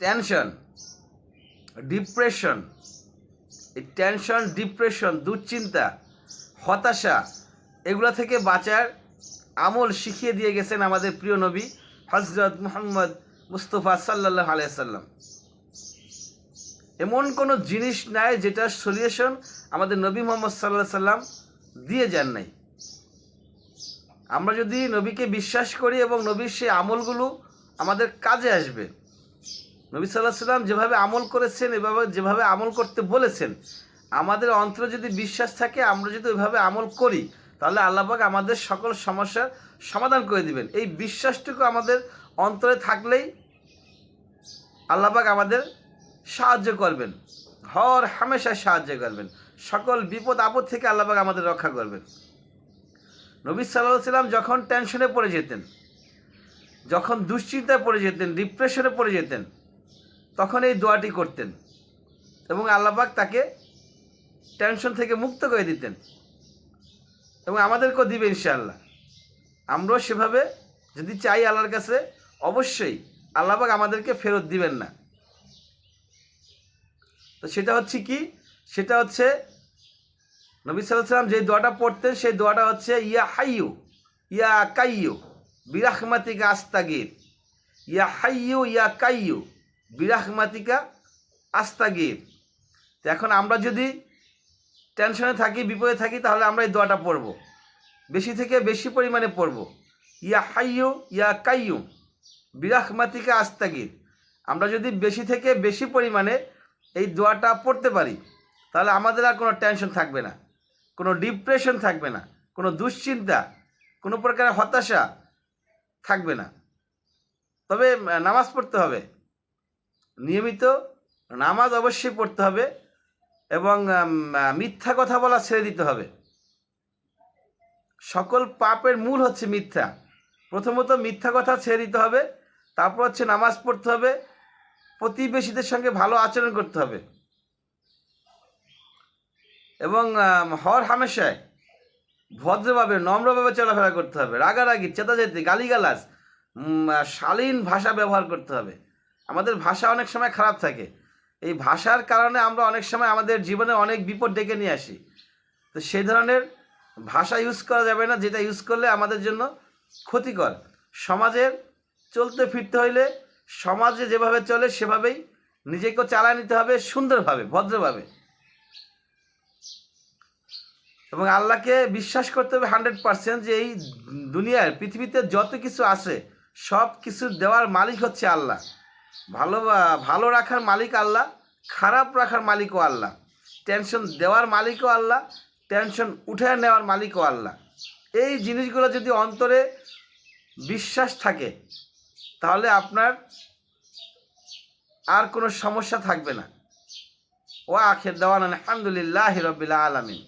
Tension, depression, এই tension, depression, দুশ্চিন্তা, হতাশা, এগুলো থেকে বাঁচার আমল শিখিয়ে দিয়ে গেছেন আমাদের প্রিয় নবী হজরত মোহাম্মদ মুস্তফা সাল্লাহ আলিয়াল্লাম এমন কোনো জিনিস নাই যেটার সলিউশন আমাদের নবী মোহাম্মদ সাল্লাহ সাল্লাম দিয়ে যান নাই। আমরা যদি নবীকে বিশ্বাস করি এবং নবীর সেই আমলগুলো আমাদের কাজে আসবে নবী সাল্লাহ সাল্লাম যেভাবে আমল করেছেন, এভাবে যেভাবে আমল করতে বলেছেন, আমাদের অন্তরে যদি বিশ্বাস থাকে, আমরা যদি ওইভাবে আমল করি, তাহলে আল্লাহবাক আমাদের সকল সমস্যার সমাধান করে দিবেন। এই বিশ্বাসটুকু আমাদের অন্তরে থাকলেই আল্লাহবাক আমাদের সাহায্য করবেন। হর হামেশায় সাহায্য করবেন। সকল বিপদ আপদ থেকে আল্লাহবাক আমাদের রক্ষা করবেন। নবী সাল্লাহ সাল্লাম যখন টেনশনে পড়ে যেতেন, যখন দুশ্চিন্তায় পড়ে যেতেন ডিপ্রেশনে পড়ে যেতেন তখন এই দোয়াটি করতেন এবং আল্লাহবাক তাকে টেনশন থেকে মুক্ত করে দিতেন এবং আমাদেরকেও দিবে ইনশাআল্লাহ। আমরাও সেভাবে যদি চাই আল্লাহর কাছে, অবশ্যই আল্লাহবাক আমাদেরকে ফেরত দিবেন না। তো সেটা হচ্ছে কি? সেটা হচ্ছে নবী সাল্লাম যে দোয়াটা পড়তেন, সেই দোয়াটা হচ্ছে, ইয়া হাইয়ু ইয়া কাইয়ু বিরাহমাতিকা আস্তাগির। ইয়া হাইয়ু ইয়া কাইয়ু বিরাহমাতিকা আস্তাগির তো এখন আমরা যদি টেনশনে থাকি, বিপদে থাকি, তাহলে আমরা এই দোয়াটা পড়ব। বেশি থেকে বেশি পরিমাণে পড়ব। ইয়া হাইয়ু ইয়া কাইয়ু বিরাহমাতিকা আস্তাগির আমরা যদি বেশি থেকে বেশি পরিমাণে এই দোয়াটা পড়তে পারি, তাহলে আমাদের আর কোনো টেনশন থাকবে না। কোনো ডিপ্রেশন থাকবে না। কোনো দুশ্চিন্তা, কোনো প্রকারের হতাশা থাকবে না। তবে নামাজ পড়তে হবে। নিয়মিত নামাজ অবশ্যই পড়তে হবে এবং মিথ্যা কথা বলা ছেড়ে দিতে হবে। সকল পাপের মূল হচ্ছে মিথ্যা। প্রথমত মিথ্যা কথা ছেড়ে দিতে হবে, তারপর হচ্ছে নামাজ পড়তে হবে, প্রতিবেশীদের সঙ্গে ভালো আচরণ করতে হবে। এবং হর হামেশায় ভদ্রভাবে, নম্রভাবে চলাফেরা করতে হবে, রাগারাগি চেতাচেতি গালিগালাজ শালীন ভাষা ব্যবহার করতে হবে। আমাদের ভাষা অনেক সময় খারাপ থাকে। এই ভাষার কারণে আমরা অনেক সময় আমাদের জীবনে অনেক বিপদ ডেকে নিয়ে আসি। তো সেই ধরনের ভাষা ইউজ করা যাবে না, যেটা ইউজ করলে আমাদের জন্য ক্ষতিকর। সমাজের চলতে ফিরতে হইলে সমাজে যেভাবে চলে সেভাবেই নিজেকে চালায় নিতে হবে সুন্দরভাবে, ভদ্রভাবে। এবং আল্লাহকে বিশ্বাস করতে হবে হান্ড্রেড পার্সেন্ট যে এই দুনিয়ার, পৃথিবীতে যত কিছু আছে সব কিছু দেওয়ার মালিক হচ্ছে আল্লাহ। ভালো ভালো রাখার মালিক আল্লাহ, খারাপ রাখার মালিকও আল্লাহ। টেনশন দেওয়ার মালিকও আল্লাহ টেনশন উঠে নেওয়ার মালিকও আল্লাহ। এই জিনিসগুলো যদি অন্তরে বিশ্বাস থাকে, তাহলে আপনার আর কোনো সমস্যা থাকবে না। ও আখের দেওয়ান আলহামদুলিল্লাহ রবিল্লা আলমিন।